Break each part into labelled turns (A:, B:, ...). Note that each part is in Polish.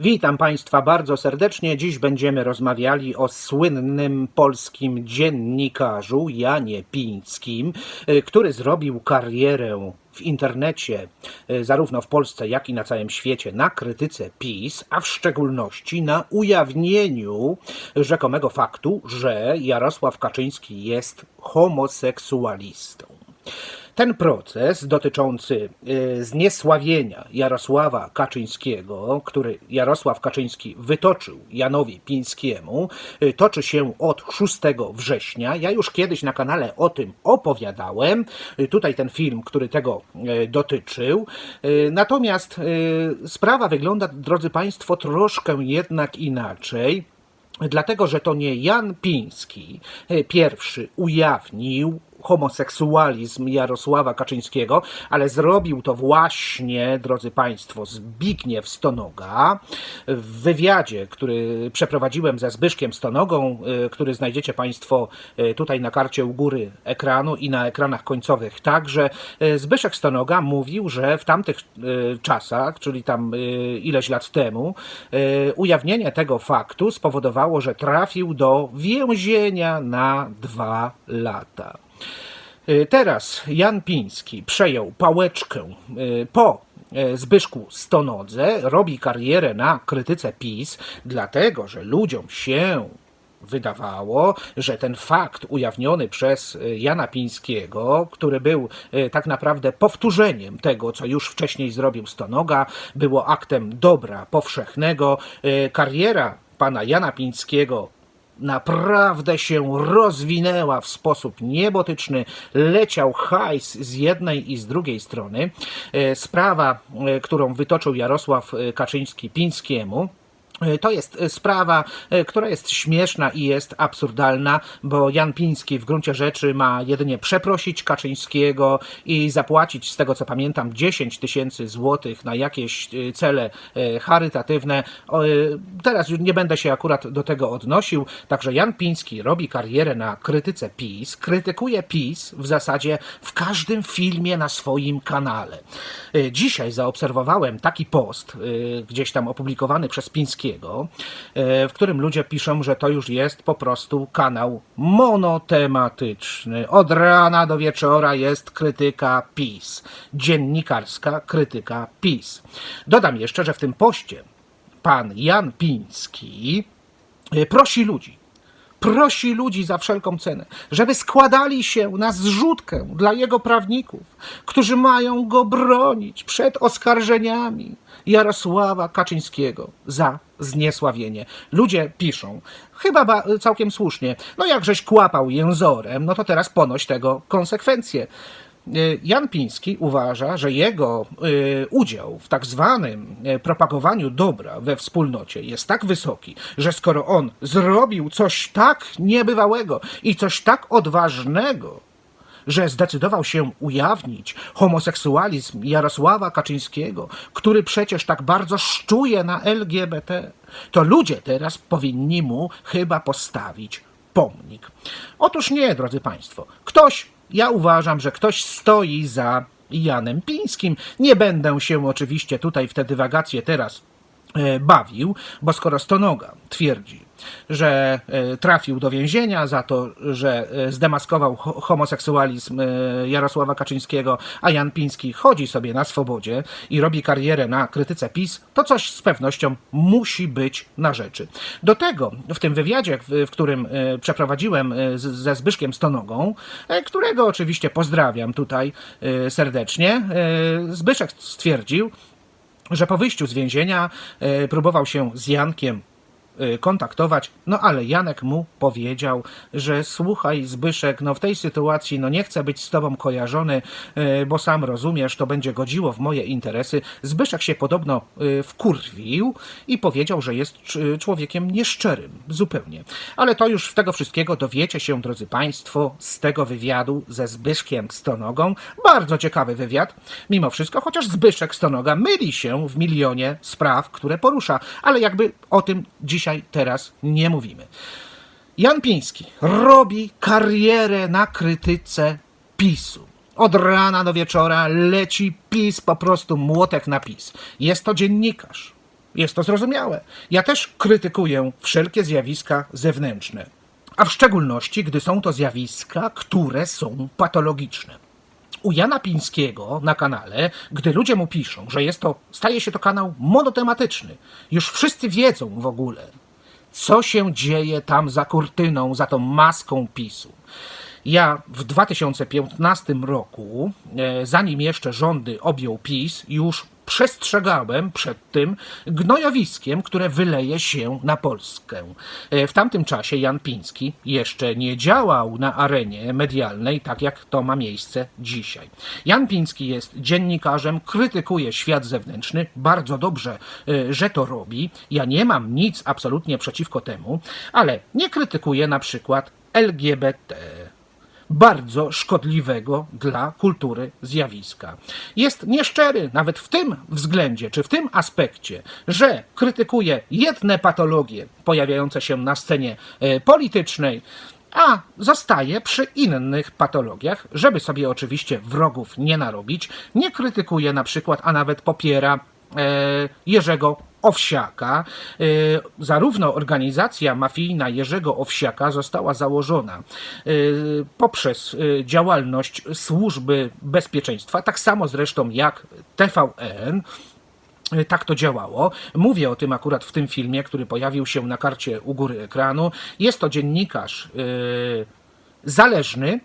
A: Witam Państwa bardzo serdecznie. Dziś będziemy rozmawiali o słynnym polskim dziennikarzu Janie Pińskim, y, który zrobił karierę w internecie, y, zarówno w Polsce, jak i na całym świecie, na krytyce PiS, a w szczególności na ujawnieniu rzekomego faktu, że Jarosław Kaczyński jest homoseksualistą. Ten proces dotyczący y, zniesławienia Jarosława Kaczyńskiego, który Jarosław Kaczyński wytoczył Janowi Pińskiemu, y, toczy się od 6 września. Ja już kiedyś na kanale o tym opowiadałem. Y, Tutaj ten film, który tego dotyczył. Natomiast sprawa wygląda, drodzy Państwo, troszkę jednak inaczej. Dlatego, że to nie Jan Piński e, pierwszy ujawnił homoseksualizm Jarosława Kaczyńskiego, ale zrobił to właśnie, drodzy Państwo, Zbigniew Stonoga w wywiadzie, który przeprowadziłem ze Zbyszkiem Stonogą, e, który znajdziecie Państwo e, tutaj na karcie u góry ekranu i na ekranach końcowych także. E, Zbyszek Stonoga mówił, że w tamtych czasach, czyli tam ileś lat temu, ujawnienie tego faktu spowodowało, że trafił do więzienia na dwa lata. Y, Teraz Jan Piński przejął pałeczkę y, po y, Zbyszku Stonodze, robi karierę na krytyce PiS, dlatego że ludziom się wydawało, że ten fakt ujawniony przez Jana Pińskiego, który był tak naprawdę powtórzeniem tego, co już wcześniej zrobił Stonoga, było aktem dobra powszechnego. Kariera pana Jana Pińskiego naprawdę się rozwinęła w sposób niebotyczny. Leciał hajs z jednej i z drugiej strony. E, Sprawa, e, którą wytoczył Jarosław e, Kaczyński Pińskiemu, to jest e, sprawa, e, która jest śmieszna i jest absurdalna, bo Jan Piński w gruncie rzeczy ma jedynie przeprosić Kaczyńskiego i zapłacić, z tego co pamiętam, 10 tysięcy złotych na jakieś e, cele e, charytatywne. E, Teraz nie będę się akurat do tego odnosił, także Jan Piński robi karierę na krytyce PiS, krytykuje PiS w zasadzie w każdym filmie na swoim kanale. E, Dzisiaj zaobserwowałem taki post, e, gdzieś tam opublikowany przez Pińskiego, e, w którym ludzie piszą, że to już jest po prostu kanał monotematyczny. Od rana do wieczora jest krytyka PiS, dziennikarska krytyka PiS. Dodam jeszcze, że w tym poście pan Jan Piński e, prosi ludzi, prosi ludzi za wszelką cenę, żeby składali się na zrzutkę dla jego prawników, którzy mają go bronić przed oskarżeniami Jarosława Kaczyńskiego za zniesławienie. Ludzie piszą, chyba ba- całkiem słusznie, no jakżeś kłapał jęzorem, no to teraz ponoś tego konsekwencje. Y, Jan Piński uważa, że jego y, udział w tak zwanym y, propagowaniu dobra we wspólnocie jest tak wysoki, że skoro on zrobił coś tak niebywałego i coś tak odważnego, że zdecydował się ujawnić homoseksualizm Jarosława Kaczyńskiego, który przecież tak bardzo szczuje na LGBT, to ludzie teraz powinni mu chyba postawić pomnik. Otóż nie, drodzy Państwo. Ktoś, ja uważam, że ktoś stoi za Janem Pińskim. Nie będę się oczywiście tutaj w te dywagacje teraz e, bawił, bo skoro Stonoga twierdzi, że e, trafił do więzienia za to, że e, zdemaskował ho- homoseksualizm e, Jarosława Kaczyńskiego, a Jan Piński chodzi sobie na swobodzie i robi karierę na krytyce PiS, to coś z pewnością musi być na rzeczy. Do tego w tym wywiadzie, w, którym przeprowadziłem ze Zbyszkiem Stonogą, którego oczywiście pozdrawiam tutaj serdecznie, Zbyszek stwierdził, że po wyjściu z więzienia próbował się z Jankiem kontaktować, no ale Janek mu powiedział, że słuchaj Zbyszek, no w tej sytuacji no nie chcę być z tobą kojarzony, e, bo sam rozumiesz, to będzie godziło w moje interesy. Zbyszek się podobno e, wkurwił i powiedział, że jest cz- człowiekiem nieszczerym, zupełnie. Ale to już tego wszystkiego dowiecie się, drodzy Państwo, z tego wywiadu ze Zbyszkiem Stonogą. Bardzo ciekawy wywiad, mimo wszystko, chociaż Zbyszek Stonoga myli się w milionie spraw, które porusza, ale jakby o tym dzisiaj, teraz nie mówimy. Jan Piński robi karierę na krytyce PiSu. Od rana do wieczora leci PiS, po prostu młotek na PiS. Jest to dziennikarz. jest to zrozumiałe. Ja też krytykuję wszelkie zjawiska zewnętrzne, a w szczególności, gdy są to zjawiska, które są patologiczne. U Jana Pińskiego na kanale, gdy ludzie mu piszą, że jest to, staje się to kanał monotematyczny, już wszyscy wiedzą w ogóle, co się dzieje tam za kurtyną, za tą maską PiSu. Ja w 2015 roku, e, zanim jeszcze rządy objął PiS, już przestrzegałem przed tym gnojowiskiem, które wyleje się na Polskę. E, W tamtym czasie Jan Piński jeszcze nie działał na arenie medialnej tak jak to ma miejsce dzisiaj. Jan Piński jest dziennikarzem, krytykuje świat zewnętrzny, bardzo dobrze, e, że to robi. Ja nie mam nic absolutnie przeciwko temu, ale nie krytykuje na przykład LGBT bardzo szkodliwego dla kultury zjawiska. Jest nieszczery nawet w tym względzie, czy w tym aspekcie, że krytykuje jedne patologie pojawiające się na scenie e, politycznej, a zostaje przy innych patologiach, żeby sobie oczywiście wrogów nie narobić. Nie krytykuje na przykład, a nawet popiera e, Jerzego Owsiaka. E, Zarówno organizacja mafijna Jerzego Owsiaka została założona e, poprzez e, działalność służby bezpieczeństwa, tak samo zresztą jak TVN. Tak to działało. Mówię o tym akurat w tym filmie, który pojawił się na karcie u góry ekranu. Jest to dziennikarz zależny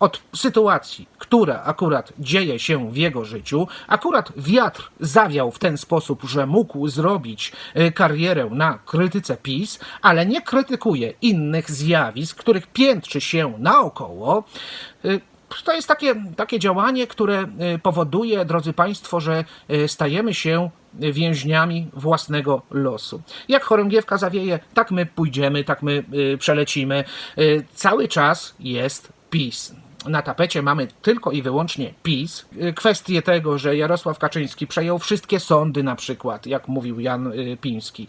A: od sytuacji, która akurat dzieje się w jego życiu. Akurat wiatr zawiał w ten sposób, że mógł zrobić e, karierę na krytyce PiS, ale nie krytykuje innych zjawisk, których piętrzy się naokoło. E, to jest takie, takie działanie, które y, powoduje, drodzy Państwo, że y, stajemy się więźniami własnego losu. Jak chorągiewka zawieje, tak my pójdziemy, tak my y, przelecimy. Y, Cały czas jest PiS. Na tapecie mamy tylko i wyłącznie PiS. Kwestię tego, że Jarosław Kaczyński przejął wszystkie sądy, na przykład, jak mówił Jan y, Piński y,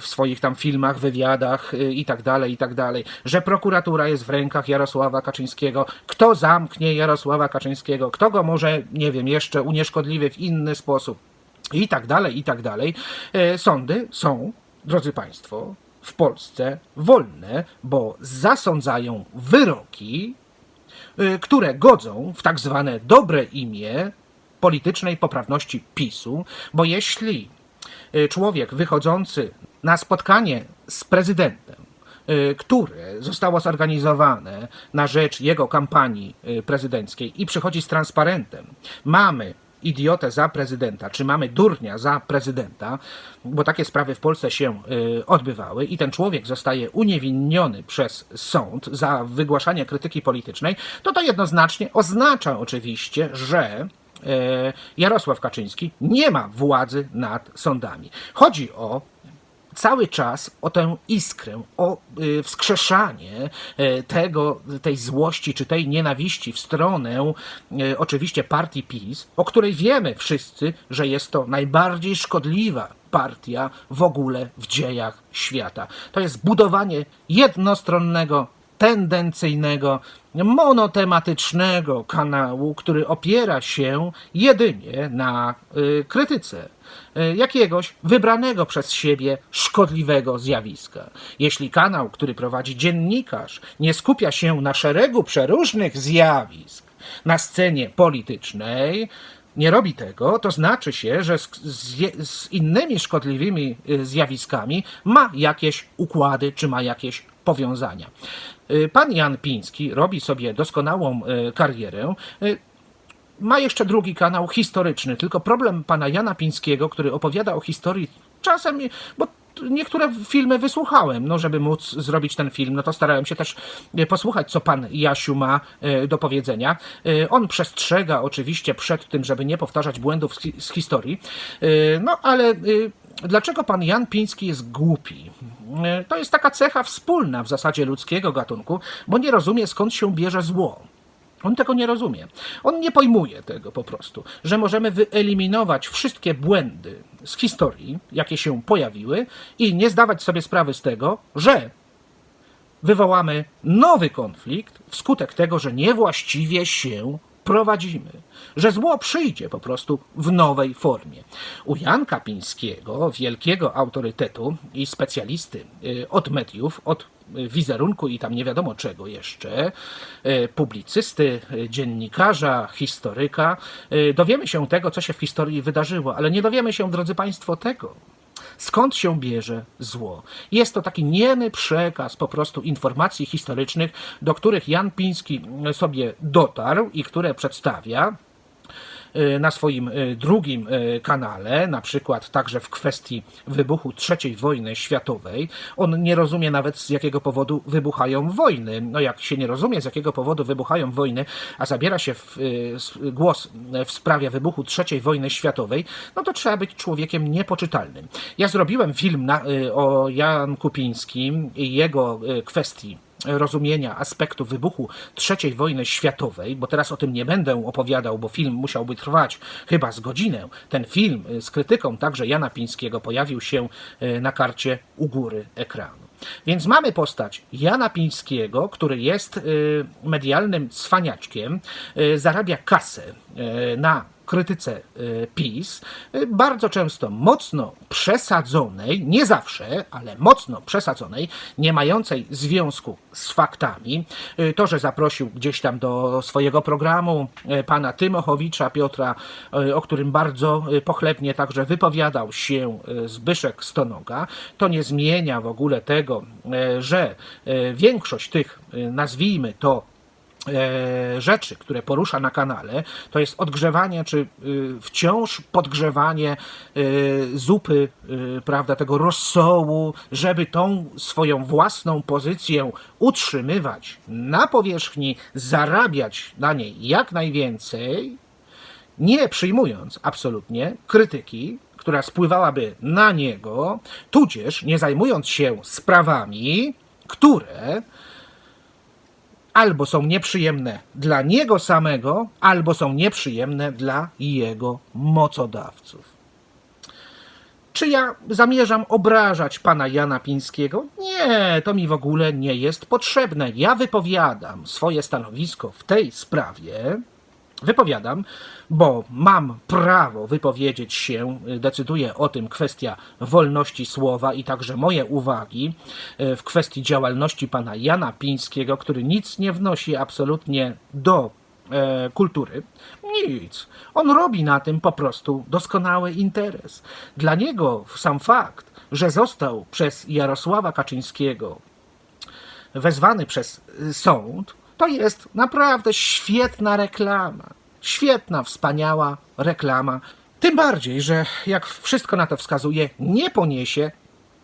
A: w swoich tam filmach, wywiadach y, i tak dalej, i tak dalej. Że prokuratura jest w rękach Jarosława Kaczyńskiego. Kto zamknie Jarosława Kaczyńskiego? Kto go może, nie wiem, jeszcze unieszkodliwie w inny sposób? I tak dalej, i tak dalej. Sądy są, drodzy Państwo, w Polsce wolne, bo zasądzają wyroki, które godzą w tak zwane dobre imię politycznej poprawności PiSu, bo jeśli y, człowiek wychodzący na spotkanie z prezydentem, y, które zostało zorganizowane na rzecz jego kampanii y, prezydenckiej i przychodzi z transparentem, mamy idiotę za prezydenta, czy mamy durnia za prezydenta, bo takie sprawy w Polsce się y, odbywały i ten człowiek zostaje uniewinniony przez sąd za wygłaszanie krytyki politycznej, to to jednoznacznie oznacza oczywiście, że e, Jarosław Kaczyński nie ma władzy nad sądami. Chodzi o cały czas o tę iskrę, o y, wskrzeszanie y, tego, tej złości czy tej nienawiści w stronę y, oczywiście partii PiS, o której wiemy wszyscy, że jest to najbardziej szkodliwa partia w ogóle w dziejach świata. To jest budowanie jednostronnego tendencyjnego, monotematycznego kanału, który opiera się jedynie na y, krytyce y, jakiegoś wybranego przez siebie szkodliwego zjawiska. Jeśli kanał, który prowadzi dziennikarz, nie skupia się na szeregu przeróżnych zjawisk na scenie politycznej, nie robi tego, to znaczy się, że z, z, z innymi szkodliwymi y, zjawiskami ma jakieś układy czy ma jakieś powiązania. Y, Pan Jan Piński robi sobie doskonałą y, karierę. Y, Ma jeszcze drugi kanał historyczny, tylko problem pana Jana Pińskiego, który opowiada o historii czasem, bo niektóre filmy wysłuchałem, no żeby móc zrobić ten film, no to starałem się też e, posłuchać, co pan Jasiu ma e, do powiedzenia. E, On przestrzega oczywiście przed tym, żeby nie powtarzać błędów z, hi- z historii, no ale dlaczego pan Jan Piński jest głupi? To jest taka cecha wspólna w zasadzie ludzkiego gatunku, bo nie rozumie skąd się bierze zło. On tego nie rozumie. On nie pojmuje tego po prostu, że możemy wyeliminować wszystkie błędy z historii, jakie się pojawiły, i nie zdawać sobie sprawy z tego, że wywołamy nowy konflikt wskutek tego, że niewłaściwie się wprowadzimy, że zło przyjdzie po prostu w nowej formie. U Janka Pińskiego, wielkiego autorytetu i specjalisty y, od mediów, od wizerunku i tam nie wiadomo czego jeszcze, y, publicysty, y, dziennikarza, historyka, y, dowiemy się tego, co się w historii wydarzyło, ale nie dowiemy się, drodzy Państwo, tego, skąd się bierze zło. Jest to taki niemy przekaz po prostu informacji historycznych, do których Jan Piński sobie dotarł i które przedstawia na swoim y, drugim y, kanale, na przykład także w kwestii wybuchu III wojny światowej. On nie rozumie nawet z jakiego powodu wybuchają wojny. No jak się nie rozumie z jakiego powodu wybuchają wojny, a zabiera się w, y, głos w sprawie wybuchu III wojny światowej, no to trzeba być człowiekiem niepoczytalnym. Ja zrobiłem film na, y, o Jan Kupińskim i jego y, kwestii rozumienia aspektu wybuchu III wojny światowej, bo teraz o tym nie będę opowiadał, bo film musiałby trwać chyba z godzinę. Ten film y, z krytyką także Jana Pińskiego pojawił się y, na karcie u góry ekranu. Więc mamy postać Jana Pińskiego, który jest y, medialnym cwaniaczkiem, zarabia kasę na krytyce y, PiS, y, bardzo często mocno przesadzonej, nie zawsze, ale mocno przesadzonej, nie mającej związku z faktami. Y, To, że zaprosił gdzieś tam do swojego programu pana Tymochowicza Piotra, o którym bardzo pochlebnie także wypowiadał się Zbyszek Stonoga, to nie zmienia w ogóle tego, że większość tych, nazwijmy to, e, rzeczy, które porusza na kanale, to jest odgrzewanie, czy y, wciąż podgrzewanie y, zupy, y, prawda, tego rosołu, żeby tą swoją własną pozycję utrzymywać na powierzchni, zarabiać na niej jak najwięcej, nie przyjmując absolutnie krytyki, która spływałaby na niego, tudzież nie zajmując się sprawami, które albo są nieprzyjemne dla niego samego, albo są nieprzyjemne dla jego mocodawców. Czy ja zamierzam obrażać pana Jana Pińskiego? Nie, to mi w ogóle nie jest potrzebne. Ja wypowiadam swoje stanowisko w tej sprawie. Wypowiadam, bo mam prawo wypowiedzieć się, y, decyduje o tym kwestia wolności słowa i także moje uwagi y, w kwestii działalności pana Jana Pińskiego, który nic nie wnosi absolutnie do e, kultury. Nic. On robi na tym po prostu doskonały interes. Dla niego sam fakt, że został przez Jarosława Kaczyńskiego wezwany przez y, sąd, to jest naprawdę świetna reklama. Świetna, wspaniała reklama. Tym bardziej, że jak wszystko na to wskazuje, nie poniesie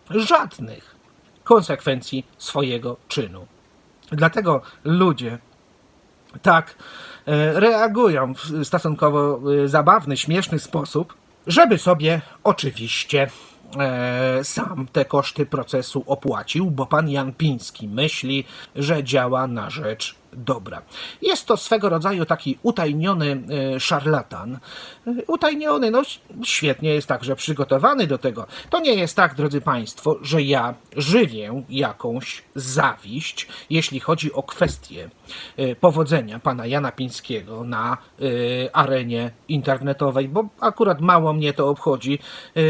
A: żadnych konsekwencji swojego czynu. Dlatego ludzie tak e, reagują w stosunkowo e, zabawny, śmieszny sposób, żeby sobie oczywiście e, sam te koszty procesu opłacił, bo pan Jan Piński myśli, że działa na rzecz dobra. Jest to swego rodzaju taki utajniony e, szarlatan. Utajniony, no świetnie jest także przygotowany do tego. To nie jest tak, drodzy Państwo, że ja żywię jakąś zawiść, jeśli chodzi o kwestię e, powodzenia pana Jana Pińskiego na e, arenie internetowej, bo akurat mało mnie to obchodzi.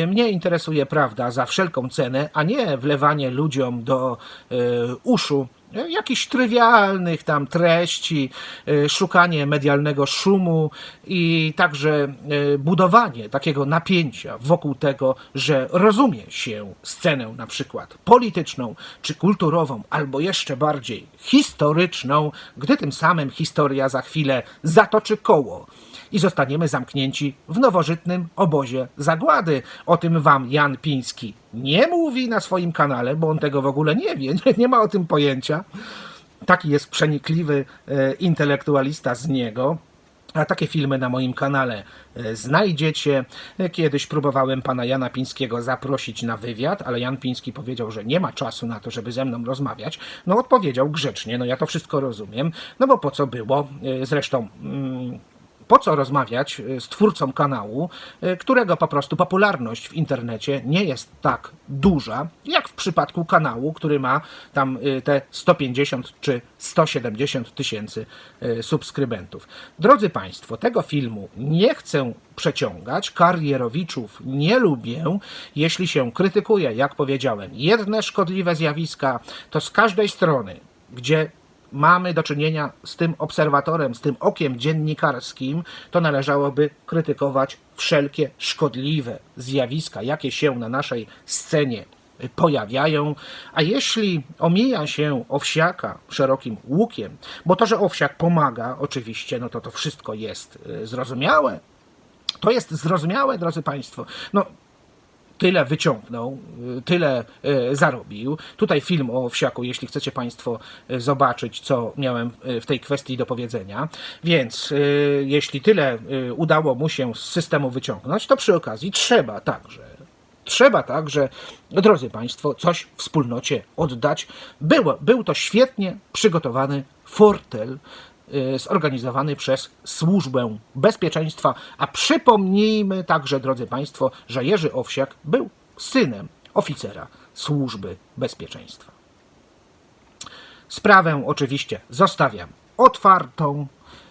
A: Mnie interesuje prawda za wszelką cenę, a nie wlewanie ludziom do uszu jakichś trywialnych tam treści, e, szukanie medialnego szumu i także e, budowanie takiego napięcia wokół tego, że rozumie się scenę na przykład polityczną czy kulturową, albo jeszcze bardziej historyczną, gdy tym samym historia za chwilę zatoczy koło i zostaniemy zamknięci w nowożytnym obozie zagłady. O tym wam Jan Piński nie mówi na swoim kanale, bo on tego w ogóle nie wie, nie, nie ma o tym pojęcia. Taki jest przenikliwy e, intelektualista z niego. A takie filmy na moim kanale e, znajdziecie. Kiedyś próbowałem pana Jana Pińskiego zaprosić na wywiad, ale Jan Piński powiedział, że nie ma czasu na to, żeby ze mną rozmawiać. No odpowiedział grzecznie, no ja to wszystko rozumiem, no bo po co było. E, Zresztą mm, po co rozmawiać y, z twórcą kanału, y, którego po prostu popularność w internecie nie jest tak duża, jak w przypadku kanału, który ma tam y, te 150 czy 170 tysięcy subskrybentów. Drodzy Państwo, tego filmu nie chcę przeciągać, karierowiczów nie lubię. Jeśli się krytykuje, jak powiedziałem, jedne szkodliwe zjawiska, to z każdej strony, gdzie mamy do czynienia z tym obserwatorem, z tym okiem dziennikarskim, to należałoby krytykować wszelkie szkodliwe zjawiska, jakie się na naszej scenie pojawiają, a jeśli omija się owsiaka szerokim łukiem, bo to, że owsiak pomaga, oczywiście, no to to wszystko jest y, zrozumiałe. To jest zrozumiałe, drodzy Państwo. No, tyle wyciągnął, y, tyle y, zarobił. Tutaj film o wsiaku, jeśli chcecie Państwo y, zobaczyć, co miałem w tej kwestii do powiedzenia. Więc jeśli tyle udało mu się z systemu wyciągnąć, to przy okazji trzeba także. Trzeba także, drodzy Państwo, coś wspólnocie oddać. Było, był to świetnie przygotowany fortel zorganizowany przez Służbę Bezpieczeństwa. A przypomnijmy także, drodzy Państwo, że Jerzy Owsiak był synem oficera Służby Bezpieczeństwa. Sprawę oczywiście zostawiam otwartą.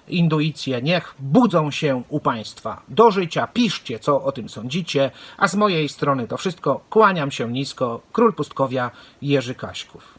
A: Intuicje niech budzą się u Państwa do życia. Piszcie, co o tym sądzicie. A z mojej strony to wszystko. Kłaniam się nisko. Król Pustkowia Jerzy Kaśków.